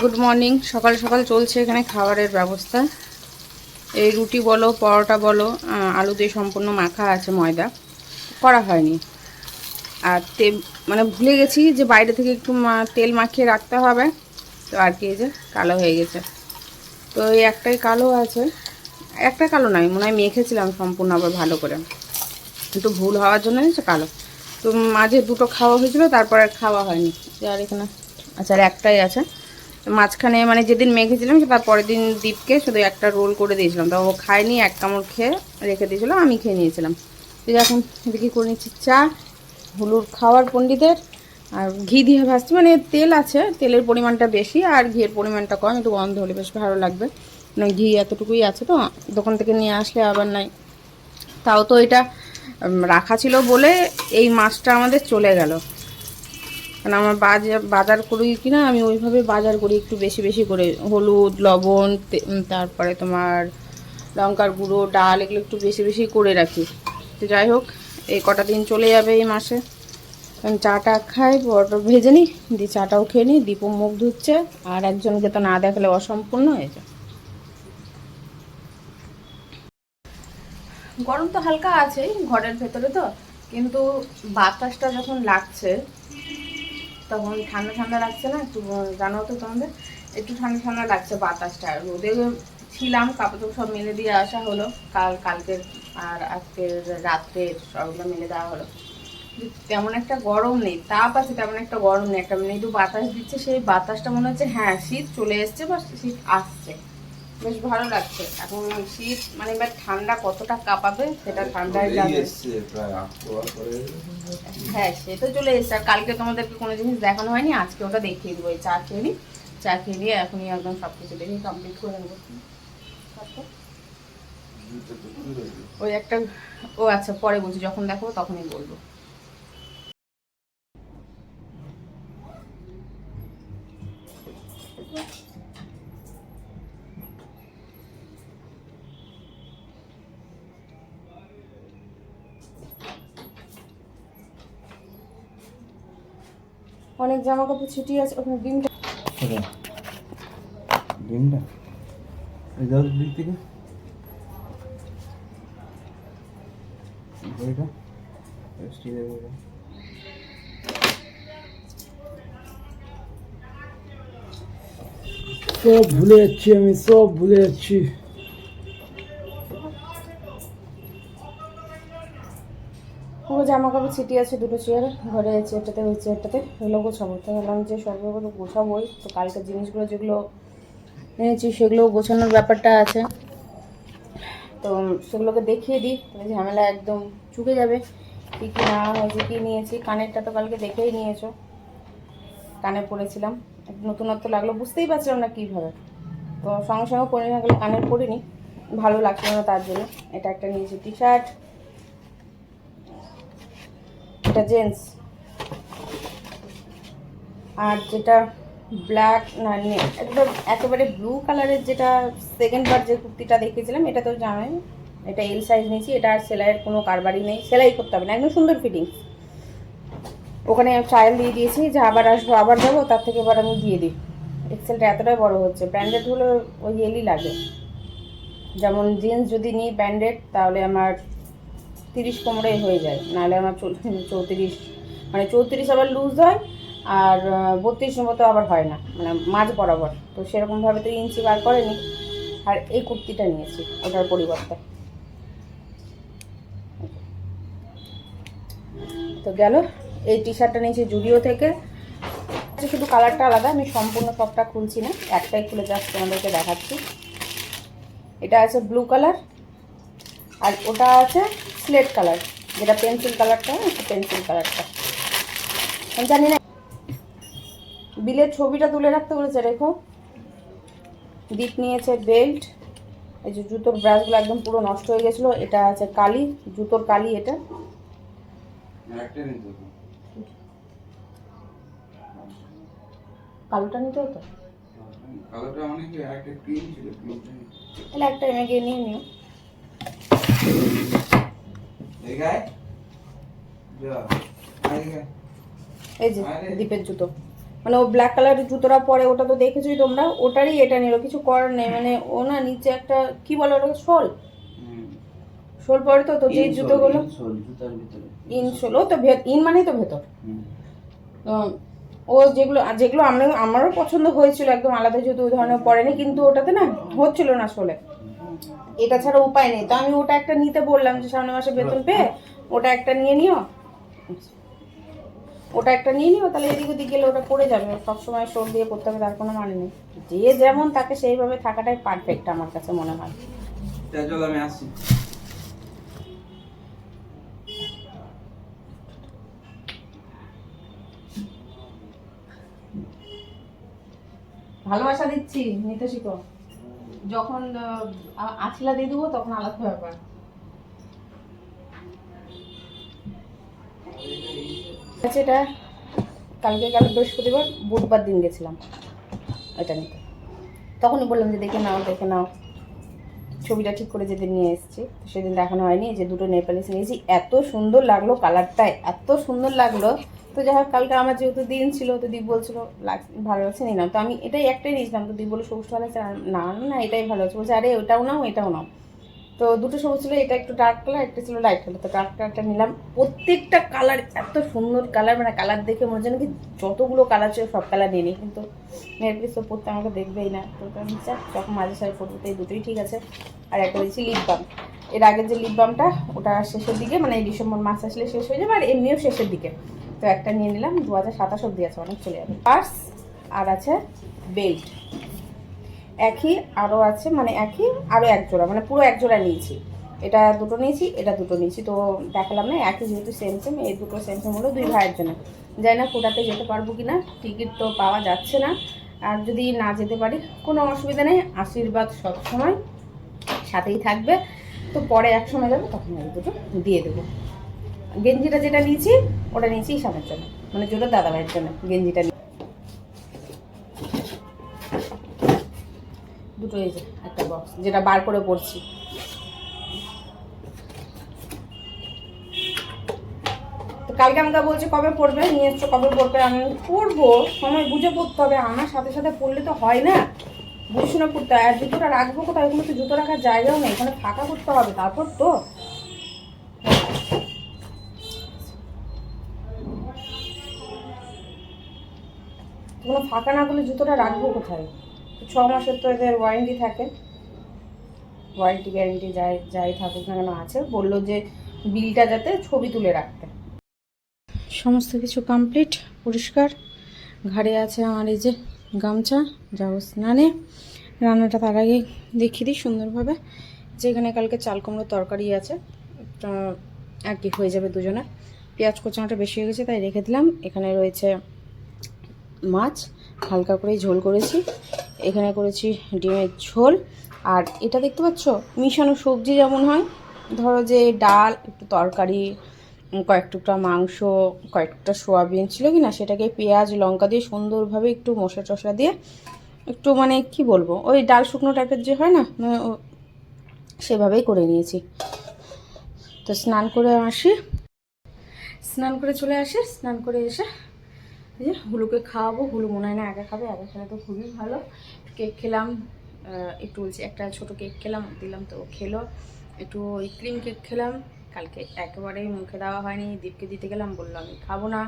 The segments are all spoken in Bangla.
গুড মর্নিং সকাল সকাল চলছে এখানে খাবারের ব্যবস্থা। এই রুটি বলো, পরোটা বলো আলু দিয়ে সম্পূর্ণ মাখা আছে ময়দা। করা হয়নি। আর তে মানে ভুলে গেছি যে বাইরে থেকে একটু তেল মাখিয়ে রাখতে হবে। তো আর কি যে, কালো হয়ে গেছে। তো এই একটাই কালো আছে। একটা কালো নয়, মনে হয় মেখেছিলাম সম্পূর্ণ আবার ভালো করে। একটু ভুল হওয়ার জন্য হচ্ছে কালো। তো মাঝে দুটো খাওয়া হয়েছিল, তারপর আর খাওয়া হয়নি। আর এখানে আচ্ছা আর একটাই আছে। মাঝখানে মানে যেদিন মেখেছিলাম তার পরের দিন দীপকে শুধু একটা রোল করে দিয়েছিলাম। তো ও খায়নি, এক কামড় খেয়ে রেখে দিয়েছিলো, আমি খেয়ে নিয়েছিলাম। তো এখন এদিকে করে নিচ্ছি চা হলুদ খাওয়ার পণ্ডিতের, আর ঘি দিয়ে ভাজছি। মানে তেল আছে, তেলের পরিমাণটা বেশি, আর ঘিয়ের পরিমাণটা কম, একটু গন্ধ হলে বেশ ভালো লাগবে। মানে ঘি এতটুকুই আছে তো, দোকান থেকে নিয়ে আসলে আবার নাই। তাও তো এটা রাখা ছিল বলে এই মাছটা আমাদের চলে গেল। কারণ আমার বাজার বাজার করি কিনা আমি ওইভাবে বাজার করি একটু বেশি বেশি করে। হলুদ, লবণ তারপরে তোমার লঙ্কার গুঁড়ো, ডাল, এগুলো একটু বেশি বেশি করে রাখি। তো যাই হোক, এই কটা দিন চলে যাবে এই মাসে। কারণ চাটা খাই বড় ভেজে নিই, দিয়ে চাটাও খেয়ে নিই দীপও মুখ ধুচ্ছে, আর একজনকে তো না দেখালে অসম্পূর্ণ হয়ে যায়। গরম তো হালকা আছেই ঘরের ভেতরে তো, কিন্তু বাতাসটা যখন লাগছে তখন ঠান্ডা ঠান্ডা লাগছে না একটু জানো তো তোমাদের? একটু ঠান্ডা ঠান্ডা লাগছে বাতাসটা। রোদে ছিলাম কাপড় সব মেলে দিয়ে আসা হলো। কাল, কালকের আর আজকের রাত্রে সবগুলো মেলে দেওয়া হলো। তেমন একটা গরম নেই, তাপ আছে, তেমন একটা গরম নেই। একটা মৃদু বাতাস দিচ্ছে, সেই বাতাসটা মনে হচ্ছে হ্যাঁ শীত চলে এসছে বা শীত আসছে। বেশ ভালো লাগছে। এখন শীত মানে এবার ঠান্ডা কতটা কাঁপাবে সেটা ঠান্ডায় যাবে। হ্যাঁ সে তো চলে এসছে। আর কালকে তোমাদেরকে কোনো জিনিস দেখানো হয়নি আজকে ওটা দেখিয়ে দেবো চা খেয়ে নিই চা খেয়ে নিয়ে এখনই একদম সব কিছু দেখে কমপ্লিট করে নেব। ওই একটা ও আচ্ছা পরে বলছি যখন দেখো তখনই বলব। অনেক জামা কাপড় ছিটিয়ে আছে ওখানে ডিমটা ডিমটা? এই দাও দিক থেকে। স্টিলের সব ভুলে যাচ্ছি আমি সব ভুলে যাচ্ছি। জামা কাপড় ছিটিয়ে আছে, দুটো চেয়ার ঘরে চেয়ারটাতে ওই চেয়ারটাতে ওগুলো গোছাবো। তো ভাবলাম যে সবগুলো গোছাবোই। তো কালকের জিনিসগুলো যেগুলো এনেছি সেগুলো গোছানোর ব্যাপারটা আছে। তো সেগুলোকে দেখিয়ে দিই। তাহলে ঝামেলা একদম চুকে যাবে। কী কী না হয়েছে, কী নিয়েছি। কানেরটা তো কালকে দেখেই নিয়েছো। কানে পড়েছিলাম। নতুনত্ব লাগল, বুঝতেই পারছিলাম না কীভাবে। তো সঙ্গে সঙ্গে পরে না গেলে কানের পরিনি ভালো লাগছিল না তার জন্য। এটা একটা নিয়েছি টি শার্ট এটা জেন্টস আর যেটা ব্ল্যাক না একদম একেবারে ব্লু কালারের যেটা সেকেন্ড বার যে কুর্তিটা দেখেছিলাম এটা তো জানেন, এটা এল সাইজ নিয়েছি, এটা আর সেলাইয়ের কোনো কারবারই নেই, সেলাই করতে হবে না, একদম সুন্দর ফিটিং ওখানে ট্রায়াল দিয়ে দিয়েছি যে আবার আসব, আবার যাব, তার থেকে এবার আমি দিয়ে দিই। এক্সেলটা এতটাই বড় হচ্ছে ব্র্যান্ডেড হলে ওই এলই লাগে। যেমন জিন্স যদি নিই ব্র্যান্ডেড তাহলে আমার তিরিশ কোমরে হয়ে যায়। নাহলে আমার চৌত্রিশ মানে চৌত্রিশ আবার লুজ হয় আর বত্রিশ মতো আবার হয় না মানে মাঝ বরাবর। তো সেরকমভাবে তো ইঞ্চি বার করেনি আর এই কুর্তিটা নিয়েছি ওটার পরিবর্তে। তো গেল এই টি শার্টটা নিয়েছি জুডিও থেকে। আচ্ছা, শুধু কালারটা আলাদা আমি সম্পূর্ণ সবটা খুলছি না একটাই খুলে জাস্ট তোমাদেরকে দেখাচ্ছি। এটা আছে ব্লু কালার আর ওটা আছে স্লেট কালার যেটা পেন্সিল কালারটা পেন্সিল কালারটা আমি জানি না। বিলের ছবিটা তুলে রাখতে বলেছে রেখো। দিক নিয়েছে বেল্ট এই যে জুতোর ব্রাশগুলো একদম পুরো নষ্ট হয়ে গেছিল এটা আছে কালি জুতোর কালি এটা। কালোটা নিতে হতো? তাহলে একটা এমে গিয়ে নিয়ে নিও। এই যা দ্বীপের জুতো। মানে ও ব্ল্যাক কালারের জুতোটা পরে ওটা তো দেখেছোই তোমরা ওটারই এটা নিল কিছু করার নেই। মানে ও না নিচে একটা কি বলে ওটা শোল? শোল পরে তো তো যে জুতোগুলো জুতার ও তো ইন মানেই তো ভেতর। ও যেগুলো আর যেগুলো আমরা আমারও পছন্দ হয়েছিল একদম আলাদা জুতো ওই ধরনের পড়েনি কিন্তু ওটাতে না হচ্ছিল না আসলে এটা ছাড়া উপায় নেই। তো আমি ওটা একটা নিতে বললাম যে সামনের মাসে বেতন পেয়ে ওটা একটা নিয়ে নিও। ওটা একটা নিয়ে নিও তাহলে এদিক ওদিক গেলে ওটা পড়ে যাবে। সবসময় শোল দিয়ে করতে হবে তার কোনো মানে নেই। যে যেমন তাকে সেইভাবে থাকাটাই পারফেক্ট আমার কাছে মনে হয়। আমি আসছি। ভালোবাসা দিচ্ছি নিতে শিখো। যখন আছিলা দিয়ে দেবো তখন আলাদা ব্যাপার। আচ্ছা এটা কালকে, কাল বৃহস্পতিবার, বুধবার দিন গেছিলাম এটা নিতে। তখনই বললাম যে দেখে নাও দেখে নাও। ছবিটা ঠিক করে যেদিন নিয়ে এসেছি সেদিন দেখানো হয়নি। যে দুটো নেপালিস নিয়েছি, এত সুন্দর লাগল কালারটা এত সুন্দর লাগল। তো যাই হোক, কালকে আমার যেহেতু দিন ছিল, তো দীপ বলছিল ভালো লাগছে নিলাম তো আমি এটাই একটাই নিয়েছিলাম, তো দীপ বলে সবুজ ভালো লাগছে না না এটাই ভালো লাগছে। বলছে, আরে, ওটাও নাও, এটাও নাও। তো দুটো সবুজ ছিল, এটা একটু ডার্ক কালার একটা ছিল লাইট কালার তো ডার্ক কালারটা নিলাম। প্রত্যেকটা কালার এত সুন্দর কালার মানে কালার দেখে মনে হচ্ছে নাকি যতগুলো কালার ছিল, সব কালার নিয়ে নিই। কিন্তু নেটফ্লিক্স তো পড়তে আমাকে দেখবেই না। তো আমি চাই যখন মাঝে সাথে ফটোতে এই দুটোই ঠিক আছে। আর একটা দিয়েছি লিপ বাম এর আগের যে লিপ বামটা ওটা শেষের দিকে মানে এই ডিসেম্বর মাস আসলে শেষ হয়ে যাবে, আর এমনিও শেষের দিকে। তো একটা নিয়ে নিলাম দু হাজার সাতাশ অব্দি আছে, অনেক চলে যাবে। পার্স আর আছে বেল্ট একই আরও আছে মানে একই আরও এক জোড়া মানে পুরো এক জোড়া নিয়েছি। এটা দুটো নিয়েছি, এটা দুটো নিয়েছি, তো দেখালাম না, একই যেহেতু সেম সেম এই দুটো সেম সেম হলো দুই ভাইয়ের জন্য। যাই না কোটাতে যেতে পারব কি না টিকিট তো পাওয়া যাচ্ছে না। আর যদি না যেতে পারি, কোনো অসুবিধা নেই, আশীর্বাদ সবসময় সাথেই থাকবে। তো পরে এক সময় যাবে, তখন আমি দুটো দিয়ে দেবো। গেঞ্জিটা যেটা নিয়েছি, ওটা নিয়েছি ঈশানের জন্য। মানে যেটা দাদা ভাইয়ের জন্য গেঞ্জিটা দুটো এই যে, একটা বক্স যেটা বার করে পড়ছি তো কালকে আমাকে বলছে, কবে পড়বে নিয়ে এসছো, কবে পড়বে আমি পড়ব সময় বুঝে পড়তে হবে। আমার সাথে সাথে পড়লে তো হয় না। বুঝে শুনে পড়তে হয়। আর জুতোটা রাখব কোথায়? ওখানে তো জুতো রাখার জায়গাও নেই। এখানে ফাঁকা করতে হবে। তারপর তো কোনো ফাঁকা না করলে জুতোটা রাখব কোথায়? ছ মাসের তো এদের ওয়ারেন্টি থাকে। ওয়ারেন্টি গ্যারেন্টি যাই যাই থাকুক না কেন আছে। বলল যে বিলটা যাতে ছবি তুলে রাখতে। সমস্ত কিছু কমপ্লিট পরিষ্কার। ঘাড়ে আছে আমার এই যে গামছা, যাব স্নানে। রান্নাটা তার আগে দেখিয়ে দিই সুন্দরভাবে। যেখানে কালকে চাল কুমড়ো তরকারি আছে আর কি হয়ে যাবে দুজনের পেঁয়াজ কোচানোটা বেশি হয়ে গেছে, তাই রেখে দিলাম। এখানে রয়েছে মাছ, হালকা করে ঝোল করেছি। এখানে করেছি ডিমের ঝোল। আর এটা দেখতে পাচ্ছ? মিশানো সবজি যেমন হয়। ধরো যে ডাল, একটু তরকারি, কয়েক টুকরা মাংস, কয়েকটা সোয়াবিন ছিল কি না সেটাকে পেঁয়াজ, লঙ্কা দিয়ে সুন্দরভাবে একটু মশলা টশলা দিয়ে একটু মানে কি বলব, ওই ডাল শুকনো টাইপের যে হয় না মানে সেভাবেই করে নিয়েছি। তো স্নান করে আসি। স্নান করে চলে আসি, স্নান করে এসে যে হুলুকে খাওয়াবো। হুলু মনে হয় না একা খাবে একা খেলে তো খুবই ভালো। কেক খেলাম একটু একটা ছোট কেক খেলাম, দিলাম তো খেলো। একটু ওই ক্রিম কেক খেলাম। কালকে একেবারেই মুখে দেওয়া হয়নি, দীপকে দিতে গেলাম, বলল আমি খাব না।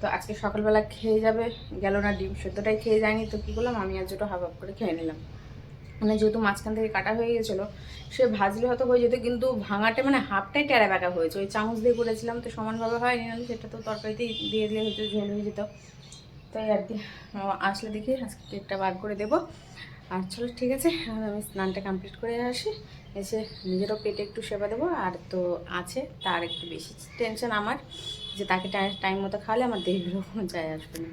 তো আজকে সকালবেলা খেয়ে যাবে, গেল না, ডিম সেদ্ধটাই খেয়ে যায়নি। তো কী করলাম, আমি আর যেটা হাফ হাফ করে খেয়ে নিলাম। মানে যেহেতু মাঝখান থেকে কাটা হয়ে গেছিল, সে ভাজলে হয়তো হয়ে যেত, কিন্তু ভাঙাটা মানে হাফটাই টেরা বেঁকা হয়েছে। ওই চামচ দিয়ে করেছিলাম, তো সমানভাবে হয়নি নাহলে সেটা তো তরকারিতেই দিয়ে দিলে হয়তো ঝোল হয়ে যেত। তাই আর কি আসলে দেখি আজকে কেকটা বার করে দেবো। আর চলো, ঠিক আছে আমি স্নানটা কমপ্লিট করে আসি। এসে নিজেরও পেটে একটু সেবা দেবো, আর তো আছে, তার একটু বেশি টেনশন আমার, যে তাকে টাইম মতো খাওয়ালে আমার কোনো যায় আসবে না।